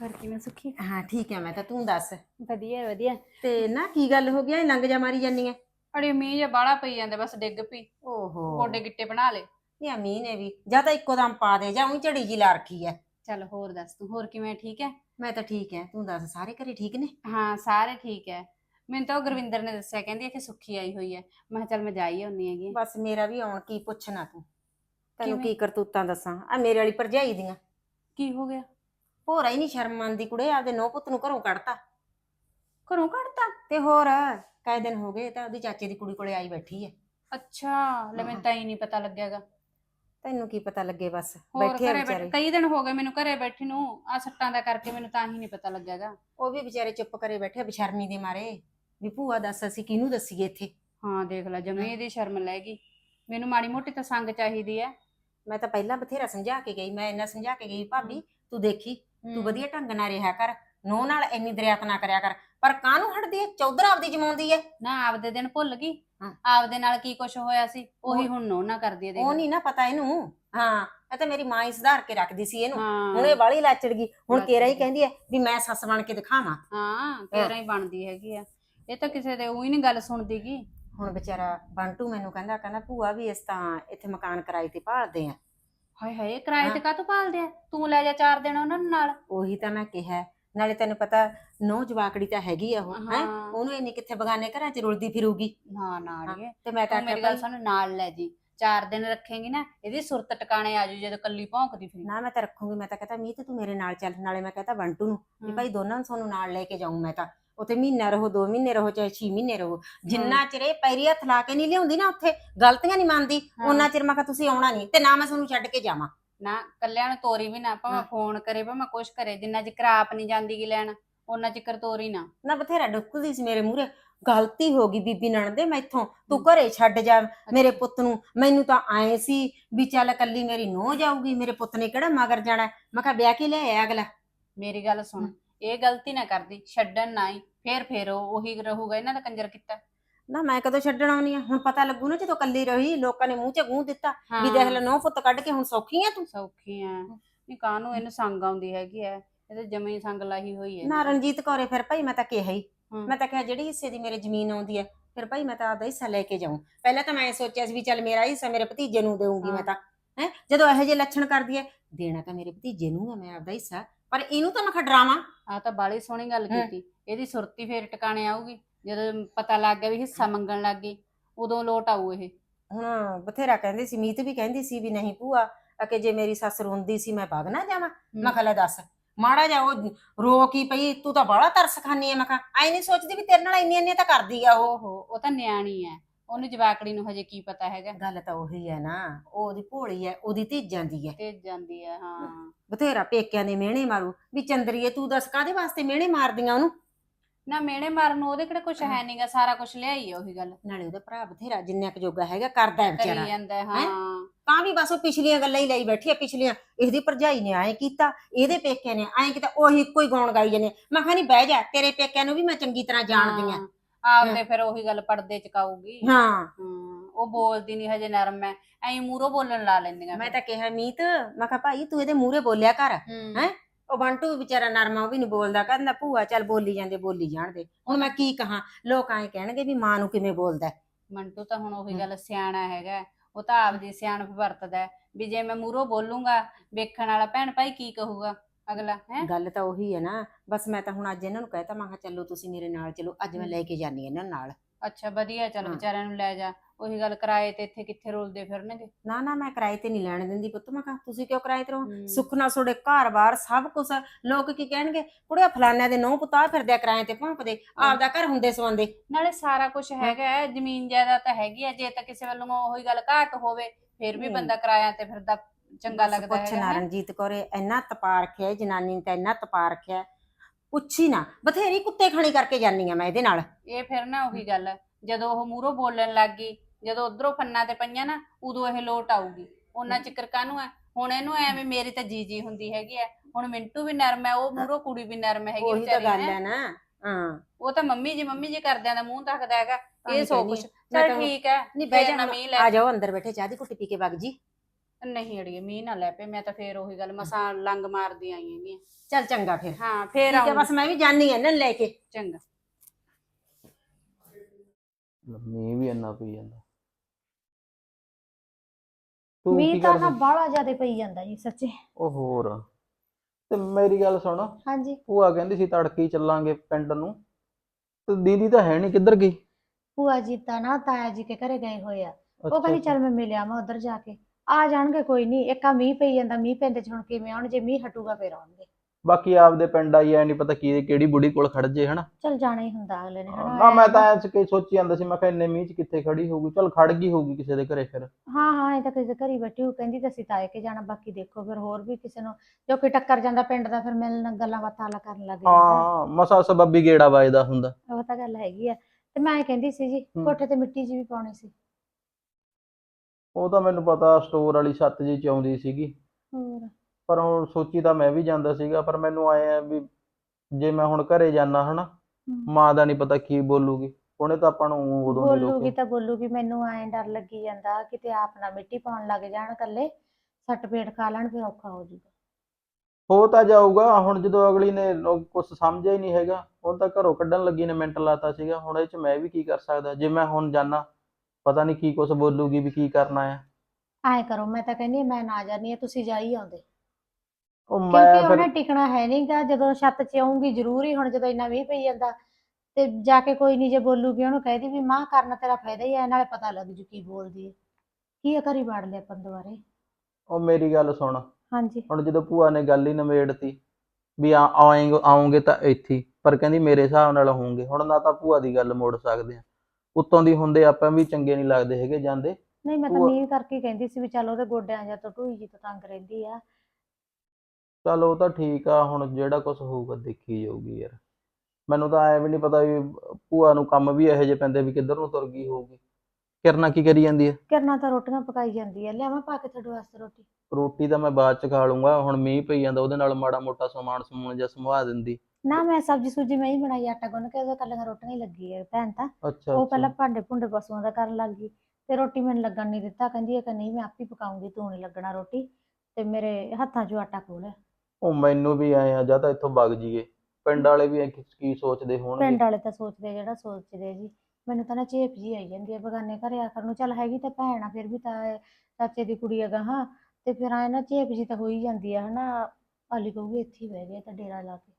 ਘਰ ਕਿਵੇਂ ਸੁਖੀ? ਹਾਂ ਠੀਕ ਹੈ ਮੈਂ ਤਾਂ ਤੂੰ ਦੱਸ। ਵਧੀਆ ਵਧੀਆ। ਤੇ ਨਾ ਕੀ ਗੱਲ ਹੋ ਗਿਆ? ਇਹ ਲੰਗ ਜਾ ਮਾਰੀ ਜਾਨੀ ਹੈ ਅੜੇ ਮੀਂਹ ਜਿਹਾ ਬਾਹਲਾ ਪਈ ਜਾਂਦੇ ਬਸ ਡਿੱਗ ਪਈ। ਓਹੋ। ਗੋਡੇ ਗਿੱਟੇ ਬਣਾ ਲੇ ਇਹ ਅਮੀ ਨੇ ਵੀ। ਜਾਂ ਤਾਂ ਇੱਕੋ ਦਮ ਪਾ ਦੇ ਜਾਂ ਉਹੀ ਝੜੀ ਜੀ ਲਾ ਰੱਖੀ ਹੈ ਚੱਲ ਹੋਰ ਦੱਸ ਤੂੰ ਹੋਰ ਕਿਵੇਂ ਠੀਕ ਹੈ ਮੈਂ ਤਾਂ ਠੀਕ ਹੈ ਤੂੰ ਦੱਸ ਸਾਰੇ ਘਰੇ ਠੀਕ ਨੇ? ਹਾਂ ਸਾਰੇ ਠੀਕ ਹੈ ਮੈਨੂੰ ਤਾਂ ਉਹ ਗੁਰਵਿੰਦਰ ਨੇ ਦੱਸਿਆ ਕਹਿੰਦੀ ਇੱਥੇ ਸੁੱਖੀ ਆਈ ਹੋਈ ਹੈ ਮੈਂ ਕਿਹਾ ਚੱਲ ਮੈਂ ਜਾਈ ਆਉਣੀ ਹੈਗੀ। ਬਸ ਮੇਰਾ ਵੀ ਆਉਣ ਕੀ ਪੁੱਛਣਾ ਤੂੰ? ਤੈਨੂੰ ਕਿਵੇਂ? ਕੀ ਕਰਤੂਤਾਂ ਦੱਸਾਂ? ਆ ਮੇਰੇ ਵਾਲੀ ਭਰਜਾਈ ਦੀਆਂ। ਕੀ ਹੋ ਗਿਆ? ਭੋਰਾ ਹੀ ਨਹੀਂ ਸ਼ਰਮ ਮੰਨਦੀ ਕੁੜੇ ਆਪਦੇ ਨੋ ਪੁੱਤ ਨੂੰ ਘਰੋਂ ਕੱਢਤਾ। ਘਰੋਂ ਕੱਢਤਾ? ਤੇ ਹੋਰ ਕਈ ਦਿਨ ਹੋ ਗਏ ਤਾਂ ਉਹਦੀ ਚਾਚੇ ਦੀ ਕੁੜੀ ਕੋਲੇ ਆਈ ਬੈਠੀ ਐ। ਅੱਛਾ ਲੈ ਮੈਨੂੰ ਤਾਂ ਹੀ ਨਹੀਂ ਪਤਾ ਲੱਗਿਆਗਾ। ਤੈਨੂੰ ਕੀ ਪਤਾ ਲੱਗੇ ਬਸ ਹੋਰ ਬੈਠੇ ਆ ਘਰੇ ਵਿਚਾਰੇ। ਬੈਠ ਕਈ ਦਿਨ ਹੋ ਗਏ ਮੈਨੂੰ ਘਰੇ ਬੈਠੀ ਨੂੰ ਆ ਸੱਟਾਂ ਦਾ ਕਰਕੇ ਮੈਨੂੰ ਤਾਂ ਹੀ ਨਹੀਂ ਪਤਾ ਲੱਗਿਆਗਾ ਉਹ ਵੀ ਵਿਚਾਰੇ ਚੁੱਪ ਕਰੇ ਬੈਠੇ ਆ ਬੇਸ਼ਰਮੀ ਦੇ ਮਾਰੇ। ਵੀ ਭੂਆ ਦੱਸ ਅਸੀਂ ਕਿਹਨੂੰ ਦੱਸੀਏ ਇੱਥੇ? ਹਾਂ ਦੇਖ ਲੈ ਜਮੇ ਇਹਦੀ ਸ਼ਰਮ ਲੈ ਗਈ। ਮੈਨੂੰ ਮਾੜੀ ਮੋਟੀ ਤਾਂ ਸੰਗ ਚਾਹੀਦੀ ਹੈ ਮੈਂ ਤਾਂ ਪਹਿਲਾਂ ਬਥੇਰਾ ਸਮਝਾ ਕੇ ਗਈ ਮੈਂ ਇੰਨਾ ਸਮਝਾ ਕੇ ਗਈ ਭਾਬੀ ਤੂੰ ਦੇਖੀ ਤੂੰ ਵਧੀਆ ਢੰਗ ਨਾਲ ਰਿਹਾ ਕਰ ਨੋ ਨਾਲ ਇੰਨੀ ਦਰਿਆਤ ਨਾ ਕਰਿਆ ਕਰ। ਪਰ ਕਾਹਨੂੰ ਹਟਦੀ ਐ? ਚੌਧਰ ਆਪਦੀ ਜਮਾਉਂਦੀ ਐ। ਨਾ ਆਪਦੇ ਦਿਨ ਭੁੱਲ ਗਈ। ਹਾਂ। ਆਪਦੇ ਨਾਲ ਕੀ ਕੁਝ ਹੋਇਆ ਸੀ? ਉਹੀ ਹੁਣ ਨੋ ਨਾ ਕਰਦੀ ਹੈ ਦੇਖ ਉਹ ਨਹੀਂ ਨਾ ਪਤਾ ਇਹਨੂੰ। ਹਾਂ ਇਹ ਤਾਂ ਮੇਰੀ ਮਾਂ ਹੀ ਸੁਧਾਰ ਕੇ ਰੱਖਦੀ ਸੀ ਇਹਨੂੰ। ਹੁਣ ਇਹ ਵਾਲੀ ਲਾਚੜ ਗਈ। ਹੁਣ ਲਾਚੜ ਹੀ ਗਈ। ਕਹਿੰਦੀ ਐ ਵੀ ਮੈਂ ਸੱਸ ਬਣ ਕੇ ਦਿਖਾਵਾਂ। ਹਾਂ ਤੇਰਾ ਹੀ ਬਣਦੀ ਹੈਗੀ ਆ। ਇਹ ਤਾਂ ਕਿਸੇ ਦੇ ਉਹੀ ਨਹੀਂ ਗੱਲ ਸੁਣਦੀਗੀ ਹੁਣ ਵਿਚਾਰਾ ਬੰਟੂ ਮੈਨੂੰ ਕਹਿੰਦਾ ਕਹਿੰਦਾ ਭੂਆ ਵੀ ਇਸ ਤਾਂ ਇੱਥੇ ਮਕਾਨ ਕਿਰਾਏ ਤੇ ਭਾਲਦੇ ਆ। ਹਾਏ ਹਾਏ ਕਿਰਾਏ ਤੇ ਹਾਂ। ਕਾਹਤੋਂ ਪਾਲਦੇ ਆ? ਤੂੰ ਲੈ ਜਾ ਚਾਰ ਦਿਨ ਉਹਨਾਂ ਨੂੰ ਨਾਲ। ਉਹੀ ਤਾਂ ਮੈਂ ਕਿਹਾ। ਨਾਲੇ ਤੈਨੂੰ ਪਤਾ ਨੋ ਜਵਾਕੜੀ ਤਾਂ ਹੈਗੀ ਆ ਉਹ ਹੈ? ਹਾਂ। ਉਹਨੂੰ ਇੰਨੀ ਕਿੱਥੇ ਬਗਾਨੇ ਘਰਾਂ 'ਚ ਰੁਲਦੀ ਫਿਰੂਗੀ? ਨਾ ਨਾ ਅੜੀਏ ਤੇ ਮੈਂ ਤਾਂ ਤੂੰ ਮੇਰੀ ਆਖਿਆ ਗੱਲ ਸੁਣ ਨਾਲ ਲੈ ਜੀ। ਚਾਰ ਦਿਨ ਰੱਖੇਂਗੀ ਨਾ ਇਹਦੀ ਸੁਰਤ ਟਿਕਾਣੇ ਆ ਜੂ ਜਦੋਂ ਕੱਲੀ ਭੌਂਕਦੀ ਫਿਰੀ ਨਾ ਮੈਂ ਤਾਂ ਰੱਖੂੰਗੀ ਮੈਂ ਤਾਂ ਕਹਤਾ ਮੀਤ ਤੂੰ ਮੇਰੇ ਨਾਲ ਚੱਲ। ਨਾਲੇ ਮੈਂ ਕਹਤਾ ਬੰਟੂ ਨੂੰ ਵੀ ਭਾਈ ਦੋਨਾਂ ਨੂੰ ਤੁਹਾਨੂੰ ਨਾਲ ਲੈ ਕੇ ਜਾਊਂ ਮੈਂ ਤਾਂ। ਉੱਥੇ ਮਹੀਨਾ ਰਹੋ 2 ਮਹੀਨੇ ਰਹੋ ਚਾਹੇ 6 ਮਹੀਨੇ ਰਹੋ। ਜਿੰਨਾ ਚਿਰ ਇਹ ਪੈਰੀ ਹੱਥ ਲਾ ਕੇ ਨਹੀਂ ਲਿਆਉਂਦੀ ਨਾ ਉੱਥੇ ਗਲਤੀਆਂ ਨਹੀਂ ਮੰਨਦੀ। ਹਾਂ। ਉਹਨਾਂ ਚਿਰ ਮੈਂ ਕਿਹਾ ਤੁਸੀਂ ਆਉਣਾ ਨਹੀਂ ਤੇ ਨਾ ਮੈਂ ਤੁਹਾਨੂੰ ਛੱਡ ਕੇ ਜਾਵਾਂ। ਨਾ ਕੱਲਿਆਂ ਨੂੰ ਤੋਰੀ ਵੀ ਨਾ ਭਾਵੇਂ। ਫੋਨ ਕਰੇ ਭਾਵੇਂ ਕੁਛ ਕਰੇ ਜਿੰਨਾ ਚਿਰ ਆਪ ਨਹੀਂ ਜਾਂਦੀ ਗੀ ਲੈਣ ਉਹਨਾਂ ਚਿਰ ਤੋਰੀ ਨਾ। ਨਾ ਬਥੇਰਾ ਡੁੱਕਦੀ ਸੀ ਮੇਰੇ ਮੂਹਰੇ। ਗਲਤੀ ਹੋ ਗਈ ਬੀਬੀ ਨਣਦੇ ਮੈਥੋਂ। ਤੂੰ ਘਰੇ ਛੱਡ ਜਾ ਮੇਰੇ ਪੁੱਤ ਨੂੰ। ਮੈਨੂੰ ਤਾਂ ਆਏ ਸੀ ਵੀ ਚੱਲ ਕੱਲੀ ਮੇਰੀ ਨੋ ਜਾਊਗੀ ਮੇਰੇ ਪੁੱਤ ਨੇ ਕਿਹੜਾ ਮਗਰ ਜਾਣਾ ਮੈਂ ਕਿਹਾ ਵਿਆਹ ਕੇ ਲਿਆਇਆ ਅਗਲਾ। ਮੇਰੀ ਗੱਲ ਸੁਣ। ਇਹ ਗਲਤੀ ਨਾ ਕਰਦੀ ਛੱਡਣ ਨਾ ਹੀ ਫੇਰ ਫੇਰ ਉਹ- ਉਹੀ ਰਹੂਗਾ ਇਹਨਾਂ ਦਾ ਕੰਜਰ ਕੀਤਾ। ਨਾ ਮੈਂ ਕਦੋਂ ਛੱਡਣ ਆਉਣੀ ਆ? ਹੁਣ ਪਤਾ ਲੱਗੂ ਨਾ ਜਦੋਂ ਕੱਲੀ ਰਹੀ ਲੋਕਾਂ ਨੇ ਮੂੰਹ 'ਚ ਗੂੰ ਦਿੱਤਾ ਵੀ। ਦੇਖ ਲੈ ਨੋ ਪੁੱਤ ਕੱਢ ਕੇ ਹੁਣ ਸੌਖੀ ਆ ਤੂੰ। ਸੌਖੀ ਆ। ਨਹੀਂ ਕਾਹਨੂੰ ਇਹਨੂੰ ਸੰਗ ਆਉਂਦੀ ਹੈਗੀ ਐ? ਇਹ ਤੇ ਜਮੀ ਸੰਗ ਲਾਹੀ ਹੋਈ ਹੈ ਨਾ ਰਣਜੀਤ ਕੌਰੇ ਫਿਰ ਭਾਈ ਮੈਂ ਤਾਂ ਕਿਹਾ ਹੀ। ਮੈਂ ਤਾਂ ਕਿਹਾ ਜਿਹੜੀ ਹਿੱਸੇ ਦੀ ਮੇਰੇ ਜ਼ਮੀਨ ਆਉਂਦੀ ਹੈ ਫਿਰ ਭਾਈ ਮੈਂ ਤਾਂ ਆਪਦਾ ਹਿੱਸਾ ਲੈ ਕੇ ਜਾਊਂ। ਪਹਿਲਾਂ ਤਾਂ ਮੈਂ ਸੋਚਿਆ ਸੀ ਵੀ ਚੱਲ ਮੇਰਾ ਹਿੱਸਾ ਮੇਰੇ ਭਤੀਜੇ ਨੂੰ ਦੇਵਾਂਗੀ ਮੈਂ। ਤਾਂ ਹੈ? ਜਦੋਂ ਇਹੋ ਜਿਹੇ ਲੱਛਣ ਕਰਦੀ ਹੈ ਦੇਣਾ ਤਾਂ ਮੇਰੇ ਭਤੀਜੇ ਨੂੰ ਹੈ ਮੈਂ ਆਪਦਾ ਹਿੱਸਾ। ਪਰ ਇਹਨੂੰ ਤਾਂ ਮੈਂ ਖਡਰਾਵਾਂ। ਆ ਤਾਂ ਬਾਲੀ ਸੋਹਣੀ ਗੱਲ। ਕੀਤੀ। ਇਹਦੀ ਸੁਰਤੀ ਫੇਰ ਟਿਕਾਣੇ ਆਊਗੀ। ਜਦੋਂ ਪਤਾ ਲੱਗ ਗਿਆ ਵੀ ਹਿੱਸਾ ਮੰਗਣ ਲੱਗ ਗਈ ਉਦੋਂ ਲੋਟ ਆਊ ਇਹ। ਹੁਣ ਬਥੇਰਾ ਕਹਿੰਦੀ ਸੀ ਮੀਤ ਵੀ ਕਹਿੰਦੀ ਸੀ ਵੀ ਨਹੀਂ ਭੂਆ ਅਕੇ ਜੇ ਮੇਰੀ ਸੱਸ ਰੋਂਦੀ ਸੀ ਮੈਂ ਵਗ ਨਾ ਜਾਵਾਂ। ਮੈਂ ਕਿਹਾ ਲੈ ਦੱਸ ਮਾੜਾ ਜਾ ਉਹ ਰੋ ਕੀ ਪਈ ਤੂੰ ਤਾਂ ਬੜਾ ਤਰਸ ਖਾਨੀ ਐ ਮੈਂ ਕਿਹਾ ਐ ਨਹੀਂ ਸੋਚਦੀ ਵੀ ਤੇਰੇ ਨਾਲ ਇੰਨੀ ਇੰਨੀ ਤਾਂ ਕਰਦੀ ਆ ਉਹ। ਓਹੋ ਉਹ ਤਾਂ ਨਿਆਣੀ ਐ ਉਹਨੂੰ ਜਵਾਕੜੀ ਨੂੰ ਹਜੇ ਕੀ ਪਤਾ ਹੈਗਾ। ਗੱਲ ਤਾਂ ਉਹੀ ਹੈ ਨਾ ਉਹ ਉਹਦੀ ਭੋਲੀ ਹੈ ਉਹਦੀ ਧੀ ਜਾਂਦੀ ਹੈ ਤੇ ਜਾਂਦੀ ਹੈ ਹਾਂ। ਬਥੇਰਾ ਪੇਕਿਆਂ ਦੇ ਮਿਹਣੇ ਮਾਰੂ ਵੀ ਚੰਦਰੀਏ ਤੂੰ ਦੱਸ ਕਾਦੇ ਵਾਸਤੇ ਮਿਹਣੇ ਮਾਰਦੀਆਂ ਉਹਨੂੰ? ਨਾ ਮੇਣੇ ਮਾਰਨ ਨੂੰ ਉਹਦੇ ਕਿਹੜਾ ਕੁਝ ਹੈ। ਨਹੀਂਗਾ ਸਾਰਾ ਕੁਝ ਲਿਆਈ ਆ ਉਹੀ ਗੱਲ। ਨਾਲੇ ਉਹਦਾ ਭਰਾ ਬਥੇਰਾ ਜਿੰਨਾ ਕੁ ਜੋਗਾ ਹੈਗਾ ਕਰਦਾ ਹੈ ਕਰੀ ਵਿਚਾਰਾ। ਜਾਂਦਾ ਹੈ, ਹਾਂ। ਤਾਂ ਵੀ ਬਸ ਉਹ ਪਿਛਲੀਆਂ ਗੱਲਾਂ ਹੀ ਲਈ ਬੈਠੀ ਆ ਪਿਛਲੀਆਂ ਇਹਦੀ ਭਰਜਾਈ ਨੇ ਐਂ ਕੀਤਾ ਇਹਦੇ ਪੇਕਿਆਂ ਨੇ ਐਂ ਕੀਤਾ ਉਹੀ ਇੱਕੋ ਹੀ ਗਾਉਣ ਗਾਈ ਜਾਂਦੇ। ਮੈਂ ਕਿਹਾ ਨਹੀਂ ਬਹਿ ਜਾ ਤੇਰੇ ਪੇਕਿਆਂ ਨੂੰ ਵੀ ਮੈਂ ਚੰਗੀ ਤਰ੍ਹਾਂ ਜਾਣਦੀ ਆ ਹਾਂ, ਆਪਦੇ ਫਿਰ ਉਹੀ ਗੱਲ ਪਰਦੇ ਚਕਾਊਗੀ ਹਾਂ। ਹਾਂ ਉਹ ਬੋਲਦੀ ਨਹੀਂ ਹਜੇ ਨਰਮ ਹੈ ਐਂ ਮੂਰੋ ਬੋਲਣ ਲਾ ਲੈਂਦੀਆਂ ਮੈਂ ਤਾਂ ਕਿਹਾ ਮੀਤ ਮੈਂ ਕਿਹਾ ਭਾਈ ਤੂੰ ਇਹਦੇ ਮੂਹਰੇ ਬੋਲਿਆ ਕਰ। ਹੂੰ। ਉਹ ਬੰਟੂ ਵੀ ਵਿਚਾਰਾ ਨਰਮਾ ਉਹ ਵੀ ਨਹੀਂ ਬੋਲਦਾ ਕਹਿੰਦਾ ਭੂਆ ਚੱਲ ਬੋਲੀ ਜਾਂਦੇ ਬੋਲੀ ਜਾਣ ਦੇ ਹੁਣ ਮੈਂ ਕੀ ਕਹਾਂ ਲੋਕ ਐਂ ਕਹਿਣਗੇ ਵੀ ਮਾਂ ਨੂੰ ਕਿਵੇਂ ਬੋਲਦਾ ਹੈ। ਮੰਟੂ ਤਾਂ ਹੁਣ ਉਹੀ। ਗੱਲ ਸਿਆਣਾ ਹੈਗਾ ਉਹ ਤਾਂ ਆਪਦੀ ਸਿਆਣਪ ਵਰਤਦਾ ਹੈ। ਵੀ ਜੇ ਮੈਂ ਮੂਰੋ ਬੋਲੂੰਗਾ ਵੇਖਣ ਵਾਲਾ ਭੈਣ ਭਾਈ ਕੀ ਕਹੂਗਾ ਅਗਲਾ ਹੈ ਗੱਲ ਤਾਂ ਉਹੀ ਹੈ ਨਾ ਬਸ ਮੈਂ ਤਾਂ ਹੁਣ ਅੱਜ ਇਹਨਾਂ ਨੂੰ ਕਹਿਤਾ ਮੈਂ ਕਿਹਾ ਚੱਲੋ ਤੁਸੀਂ ਮੇਰੇ ਨਾਲ ਚਲੋ ਅੱਜ ਮੈਂ ਲੈ ਕੇ ਜਾਨੀ ਇਹਨਾਂ ਨੂੰ ਨਾਲ ਅੱਛਾ ਵਧੀਆ ਚੱਲ ਹਾਂ। ਵਿਚਾਰਿਆਂ ਨੂੰ ਲੈ ਜਾ ਉਹੀ ਗੱਲ ਕਿਰਾਏ ਤੇ ਇੱਥੇ ਕਿੱਥੇ ਰੁਲਦੇ ਫਿਰਨਗੇ। ਨਾ ਨਾ ਮੈਂ ਕਿਰਾਏ ਤੇ ਨਹੀਂ ਲੈਣ ਦਿੰਦੀ ਪੁੱਤ ਮੈਂ ਕਿਹਾ ਤੁਸੀਂ ਕਿਉਂ ਕਿਰਾਏ ਤੇ ਰਹੋ। ਸੁੱਖ ਨਾਲ ਤੁਹਾਡੇ ਘਰ-ਬਾਰ ਸਭ ਕੁਝ ਲੋਕ ਕੀ ਕਹਿਣਗੇ? ਕੁੜਿਆ ਫਲਾਨਿਆਂ ਦੇ ਨੌ ਪੁੱਤਾ ਫਿਰਦੇ ਆ ਕਿਰਾਏ ਤੇ ਭੌਂਕਦੇ ਆਪਦਾ ਘਰ ਹੁੰਦੇ ਸਵੰਦੇ ਨਾਲੇ ਸਾਰਾ ਕੁਝ ਹੈਗਾ ਹੈ, ਜ਼ਮੀਨ ਜਾਇਦਾਦ ਤਾਂ ਹੈਗੀ ਹੈ ਜੇ ਤਾਂ ਕਿਸੇ ਵੱਲੋਂ ਉਹੀ ਗੱਲ ਘਾਟ ਹੋਵੇ ਫਿਰ ਵੀ। ਬੰਦਾ ਕਿਰਾਇਆ ਤੇ ਫਿਰਦਾ ਚੰਗਾ ਲੱਗਦਾ ਪੁੱਛ ਹੈਗਾ ਨਾ। ਹੈਂ। ਰਣਜੀਤ ਕੌਰੇ ਇੰਨਾ ਤਪਾ ਰੱਖਿਆ ਇਹ ਜਨਾਨੀ ਨੇ ਤਾਂ ਇੰਨਾ ਤਪਾ ਰੱਖਿਆ। ਪੁੱਛੀ ਨਾ ਬਥੇਰੀ ਕੁੱਤੇ ਖਾਣੀ ਕਰਕੇ ਜਾਨੀ ਆ ਮੈਂ ਇਹਦੇ ਨਾਲ। ਇਹ ਫਿਰ ਨਾ ਉਹੀ ਗੱਲ ਹੈ ਜਦੋਂ ਉਹ ਮੂਰੋ ਬੋਲਣ ਲੱਗ ਗਈ ਜਦੋਂ ਉਧਰੋਂ ਫੰਨਾ ਤੇ ਪਈਆਂ ਨਾ ਉਦੋਂ ਇਹ ਲੋਟ ਆਊਗੀ। ਉਹਨਾਂ ਚਿਕਰ ਕਾਹਨੂੰ ਹੈ ਹੁਣ ਇਹਨੂੰ ਐਵੇਂ ਮੇਰੀ ਤਾਂ ਜੀ ਜੀ ਹੁੰਦੀ ਹੈਗੀ ਹੈ ਹੁਣ ਮਿੰਟੂ ਵੀ ਨਰਮ ਹੈ ਉਹ ਮੂਰੋ ਕੁੜੀ ਵੀ ਨਰਮ ਹੈਗੀ ਉਹੀ ਤਾਂ ਗੱਲ ਹੈਂ। ਨਾ। ਹਾਂ। ਉਹ ਤਾਂ ਮੰਮੀ ਜੀ ਮੰਮੀ ਜੀ ਕਰਦਿਆਂ ਦਾ ਮੂੰਹ ਤੱਕਦਾ ਹੈਗਾ। ਇਹ ਸੋ ਕੁਛ। ਚਲ ਠੀਕ ਹੈ ਨਹੀਂ ਬਹਿ ਜਾ ਮੀਂਹ ਆ ਜਾਓ ਅੰਦਰ ਬੈਠੇ ਚਾਹ ਦੀ ਘੁੱਟ ਪੀ ਕੇ ਵਗ ਜੀ। ਨਹੀਂ ਅੜੀਏ ਮੀਂਹ ਨਾ ਲੈ ਪਏ ਮੈਂ ਤਾਂ ਫੇਰ ਉਹੀ ਗੱਲ ਮਸਾਂ ਲੰਗ ਮਾਰਦੀ ਆਈ ਹੈਗੀ ਚੱਲ ਚੰਗਾ ਫਿਰ। ਹਾਂ ਫੇਰ ਠੀਕ ਹੈ ਆਉਂਗੀ ਬਸ ਮੈਂ ਵੀ ਆ ਇਹਨਾਂ ਨੂੰ ਲੈ ਕੇ। ਚੰਗਾ। ਮੀਂਹ ਵੀ ਇੰਨਾ ਪਈ ਜਾਂਦਾ। ਤੂੰ ਮੀਂਹ ਤਾਂ ਨਾ ਕਰਦੀ ਬਾਹਲਾ ਜ਼ਿਆਦਾ ਪਈ ਜਾਂਦਾ ਜੀ ਸੱਚੇ। ਉਹ ਹੋਰ। ਤੇ ਮੇਰੀ ਗੱਲ ਸੁਣ। ਹਾਂਜੀ। ਭੂਆ ਕਹਿੰਦੀ ਸੀ ਤੜਕੇ ਹੀ ਚੱਲਾਂਗੇ ਪਿੰਡ ਨੂੰ। ਤੇ ਦੀਦੀ ਤਾਂ ਹੈ ਨਹੀਂ ਕਿੱਧਰ ਗਈ? ਭੂਆ ਜੀ ਤਾਂ ਨਾ ਤਾਇਆ ਜੀ ਕੇ ਘਰੇ ਗਏ ਹੋਏ ਆ। ਉਹ ਕਹਿੰਦੀ ਚੱਲ ਮੈਂ ਮਿਲ ਆਵਾਂ ਉਧਰ ਜਾ ਕੇ। ਆ ਜਾਣਗੇ ਕੋਈ ਨਹੀਂ ਇੱਕਾ ਮੀਂਹ ਪਈ ਜਾਂਦਾ ਮੀਂਹ ਪੈਂਦੇ ਚ ਹੁਣ ਕਿਵੇਂ ਆਉਣ ਜੇ ਮੀਂਹ ਹਟੂਗਾ ਫੇਰ ਆਉਣਗੇ। ਬਾਕੀ ਆਪਦੇ ਪਿੰਡ ਆਈ ਐ ਨਹੀਂ ਪਤਾ ਕੀ ਕਿਹੜੀ ਬੁੜੀ ਕੋਲ ਖੜ ਜੇ ਹਨਾ? ਚੱਲ ਜਾਣਾ ਹੀ ਹੁੰਦਾ ਅਗਲੇ ਨੇ ਹਨਾ? ਨਾ ਮੈਂ ਤਾਂ ਐ ਕਿ ਸੋਚੀ ਜਾਂਦਾ ਸੀ ਮੈਂ ਕਿਹਾ ਇੰਨੇ ਮੀਂਹ ਚ ਕਿੱਥੇ ਖੜੀ ਹੋਊਗੀ? ਚੱਲ ਖੜ ਗਈ ਹੋਊਗੀ ਕਿਸੇ ਦੇ ਘਰੇ ਫਿਰ। ਹਾਂ ਹਾਂ ਇਹ ਤਾਂ ਕਿਸੇ ਦੇ ਘਰ ਹੀ ਬੈਠੀ ਉਹ ਕਹਿੰਦੀ ਤਾਂ ਅਸੀਂ ਤਾਏ ਕੇ ਜਾਣਾ ਬਾਕੀ ਦੇਖੋ ਫਿਰ ਹੋਰ ਵੀ ਕਿਸੇ ਨੂੰ ਜੋ ਕੋਈ ਟੱਕਰ ਜਾਂਦਾ ਪਿੰਡ ਦਾ ਫਿਰ ਮਿਲਣ ਗੱਲਾਂ ਬਾਤਾਂ ਵਾਲਾ ਕਰਨ ਲੱਗ ਜਾਂਦਾ। ਹਾਂ ਮਸਾ ਸਬੱਬੀ ਗੇੜਾ ਵੱਜਦਾ ਹੁੰਦਾ। ਉਹ ਤਾਂ ਗੱਲ ਹੈਗੀ ਆ ਤੇ ਮੈਂ ਕਹਿੰਦੀ ਸੀ ਜੀ ਹੂੰ। ਕੋਠੇ ਤੇ ਮਿੱਟੀ ਜੀ ਵੀ ਪਾਉਣੀ ਸੀ। ਉਹ ਤਾਂ ਮੈਨੂੰ ਪਤਾ ਸਟੋਰ ਵਾਲੀ ਛੱਤ ਜੀ ਚ ਆਉਂਦੀ ਸੀਗੀ। ਹੋਰ? ਪਰ ਹੁਣ ਸੋਚੀ ਤਾਂ ਮੈਂ ਵੀ ਜਾਂਦਾ ਸੀਗਾ ਪਰ ਮੈਨੂੰ ਆਏ ਆ ਵੀ ਜੇ ਮੈਂ ਹੁਣ ਘਰੇ ਜਾਣਾ ਹਨਾ। ਮਾਂ ਦਾ ਨਹੀਂ ਪਤਾ ਕੀ ਬੋਲੂਗੀ। ਉਹਨੇ ਤਾਂ ਆਪਾਂ ਨੂੰ ਊਂ ਉਦੋਂ ਨਹੀਂ ਬੋਲੂਗੀ ਰੋਕਿਆ ਤਾਂ ਬੋਲੂਗੀ ਮੈਨੂੰ ਐਂ ਡਰ ਲੱਗੀ ਜਾਂਦਾ ਕਿਤੇ ਆਪ ਨਾ ਮਿੱਟੀ ਪਾਉਣ ਲੱਗ ਜਾਣ ਕੱਲੇ ਸੱਟ ਪੇਟ ਖਾ ਲੈਣ ਫਿਰ ਔਖਾ ਹੋ ਜਾਊਗਾ ਹੋ ਤਾਂ ਜਾਊਗਾ ਹੁਣ ਜਦੋਂ ਅਗਲੀ ਨੇ ਕੁਝ ਸਮਝਿਆ ਹੀ ਨਹੀਂ ਹੈਗਾ ਹੁਣ ਤਾਂ ਘਰੋਂ ਕੱਢਣ ਲੱਗੀ ਨੇ ਮਿੰਟ ਲਾਤਾ ਸੀਗਾ ਹੁਣ ਇਹ ਚ ਮੈਂ ਵੀ ਕੀ ਕਰ ਸਕਦਾ ਜੇ ਮੈਂ ਹੁਣ ਜਾਣਾ ਪਤਾ ਨਹੀਂ ਕੀ ਕੁਝ ਬੋਲੂਗੀ ਵੀ ਕੀ ਕਰਨਾ ਆ। ਐਂ ਕਰੋ ਮੈਂ ਤਾਂ ਕਹਿੰਦੀ ਹਾਂ, ਮੈਂ ਨਾ ਜਾਣੀ ਆ ਤੁਸੀਂ ਜਾ ਹੀ ਆਉਂਦੇ। ਉਹ ਕਿਉਂਕਿ ਮੈਂ ਫਿਰ ਉਹਨੇ ਟਿਕਣਾ ਹੈ ਨਹੀਂਗਾ ਜਦੋਂ ਛੱਤ 'ਚ ਆਉਂਗੀ ਜ਼ਰੂਰੀ ਹੁਣ ਜਦੋਂ ਇੰਨਾ ਮੀਂਹ ਪਈ ਜਾਂਦਾ ਤੇ ਜਾ ਕੇ ਕੋਈ ਨਹੀਂ ਜੇ ਬੋਲੂਗੀ ਉਹਨੂੰ ਕਹਿਦੀ ਵੀ ਮਾਂ ਕਰਨਾ ਤੇਰਾ ਫਾਇਦਾ ਹੀ ਹੈ ਨਾਲੇ ਪਤਾ ਲੱਗ ਜੂ ਕੀ ਬੋਲਦੀ ਹੈ। ਕੀ ਘਰੀ ਵਾੜ ਲਿਆ ਆਪਾਂ ਦੁਬਾਰੇ? ਉਹ ਮੇਰੀ ਗੱਲ ਸੁਣ। ਹਾਂਜੀ। ਹੁਣ ਜਦੋਂ ਭੂਆ ਨੇ ਗੱਲ ਹੀ ਨਿਬੇੜਤੀ ਵੀ ਆ ਆਏਂਗੇ ਆਉਂਗੇ ਤਾਂ ਇੱਥੇ ਹੀ, ਪਰ ਕਹਿੰਦੀ ਮੇਰੇ ਹਿਸਾਬ ਨਾਲ ਹੋਣਗੇ ਹੁਣ ਨਾ ਤਾਂ ਭੂਆ ਦੀ ਗੱਲ ਮੋੜ ਸਕਦੇ ਆ। ਉੱਤੋਂ ਦੀ ਹੁੰਦੇ ਆਪਾਂ ਵੀ ਚੰਗੇ ਨਹੀਂ ਲੱਗਦੇ ਹੈਗੇ ਜਾਂਦੇ। ਨਹੀਂ ਮੈਂ ਤਾਂ ਮੀਂਹ ਕਰਕੇ ਹੀ ਕਹਿੰਦੀ ਸੀ ਵੀ ਚੱਲ ਉਹਦੇ ਗੋਡਿਆਂ ਜਾਂ ਤੋਂ ਢੂਈ ਜੀ ਤੋਂ ਤੰਗ ਰਹਿੰਦੀ ਆ। ਚਲ ਉਹ ਤਾਂ ਠੀਕ ਆ ਹੁਣ ਜਿਹੜਾ ਕੁਝ ਹੋਊਗਾ ਦੇਖੀ ਜਾਊਗੀ ਯਾਰ। ਮੈਨੂੰ ਤਾਂ ਐ ਵੀ ਨਹੀਂ ਪਤਾ ਵੀ ਭੂਆ ਨੂੰ ਕੰਮ ਵੀ ਇਹੋ ਜਿਹੇ ਪੈਂਦੇ ਵੀ ਕਿੱਧਰ ਨੂੰ ਤੁਰ ਗਈ ਹੋਊਗੀ। ਕਿਰਨਾ ਕੀ ਕਰੀ ਜਾਂਦੀ ਹੈ ਕਿਰਨਾ ਤਾਂ ਰੋਟੀਆਂ ਪਕਾਈ ਜਾਂਦੀ ਆ। ਲਿਆਵਾਂ ਪਾ ਕੇ ਤੁਹਾਡੇ ਵਾਸਤੇ ਰੋਟੀ? ਰੋਟੀ ਤਾਂ ਮੈਂ ਬਾਅਦ ਚ ਖਾ ਲੂੰਗਾ ਹੁਣ ਮੀਂਹ ਪਈ ਜਾਂਦਾ ਉਹਦੇ ਨਾਲ ਮਾੜਾ ਮੋਟਾ ਸਮਾਨ ਸਮੂਨ ਜਿਹਾ ਸਮਵਾ ਦਿੰਦੀ। ਨਾ ਮੈਂ ਸਬਜ਼ੀ ਸੁਬਜ਼ੀ ਮੈਂ ਹੀ ਬਣਾਈ ਆਟਾ ਗੁੰਨ ਕੇ ਉਹਦੇ ਕੱਲੀਆਂ ਰੋਟੀਆਂ ਹੀ ਲੱਗੀ ਹੈ ਭੈਣ ਤਾਂ। ਅੱਛਾ ਉਹ ਪਹਿਲਾਂ ਭਾਂਡੇ ਭੁੰਡੇ ਪਸ਼ੂਆਂ ਦਾ ਕਰਨ ਲੱਗ ਗਈ ਤੇ ਰੋਟੀ ਮੈਨੂੰ ਲੱਗਣ ਨਹੀਂ ਦਿੱਤਾ ਕਹਿੰਦੀ ਹੈ ਕਿ ਨਹੀਂ ਮੈਂ ਆਪੇ ਪਕਾਉਂਗੀ ਤੂੰ ਨਹੀਂ ਲੱਗਣਾ ਰੋਟੀ ਤੇ ਮੇਰੇ ਹੱਥਾਂ 'ਚੋਂ ਆਟਾ ਖੋਲਿਆ ਉਹ ਮੈਨੂੰ ਵੀ ਆਏ ਆ ਜਾਂ ਤਾਂ ਇੱਥੋਂ ਵਗ ਜੀਏ ਪਿੰਡ ਵਾਲੇ ਵੀ ਕੀ ਕੀ ਸੋਚਦੇ ਹੋਣਗੇ? ਪਿੰਡ ਵਾਲੇ ਤਾਂ ਸੋਚਦੇ ਜਿਹੜਾ ਸੋਚਦੇ ਜੀ। ਮੈਨੂੰ ਤਾਂ ਨਾ ਝੇਪ ਜੀ ਆਈ ਜਾਂਦੀ ਹੈ ਬਗਾਨੇ ਘਰੇ ਆਖਰ ਨੂੰ ਚੱਲ ਹੈਗੀ ਤਾਂ ਭੈਣ ਆ ਫਿਰ ਵੀ ਤਾਂ ਚਾਚੇ ਦੀ ਕੁੜੀ ਹੈਗਾ ਹਾਂ। ਤੇ ਫਿਰ ਆਏ ਨਾ ਝੇਪ ਜੀ ਤਾਂ ਹੋ ਹੀ ਜਾਂਦੀ ਆ ਹਨਾ। ਆਲੀ ਕਹੂਗੀ ਇੱਥੇ ਹੀ ਬਹਿ ਗਏ ਤਾਂ ਡੇਰਾ ਲਾ ਕੇ।